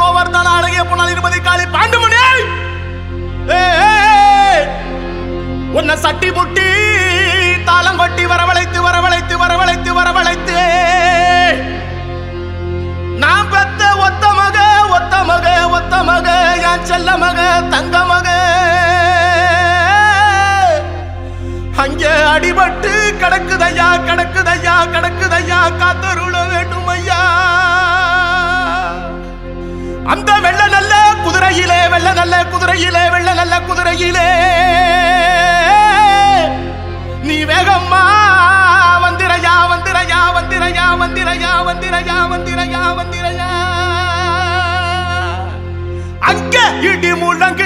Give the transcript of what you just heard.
காமாட்சி கோவர்தன அழகிய போனால் இருபது காலி பாண்டுமணி உன்னை சட்டி முட்டி தாளம் கொட்டி வரவழைத்து வரவழைத்து வரவழைத்து வரவழைத்து. நான் பெத்த ஒத்த மக ஒத்த மக ஒத்த மக என் செல்ல மக தங்க மக. அங்கே அடிபட்டு கிடக்குதையா கிடக்குதையா? அந்த வெள்ள நல்ல குதிரையிலே வெள்ள நல்ல குதிரையிலே வெள்ள நல்ல குதிரையிலே. நீ வேகம்மா வந்திரையா வந்திரையா வந்திரையா வந்திரையா வந்திரையா வந்திரையா வந்திரையா. அங்க இடி முழங்க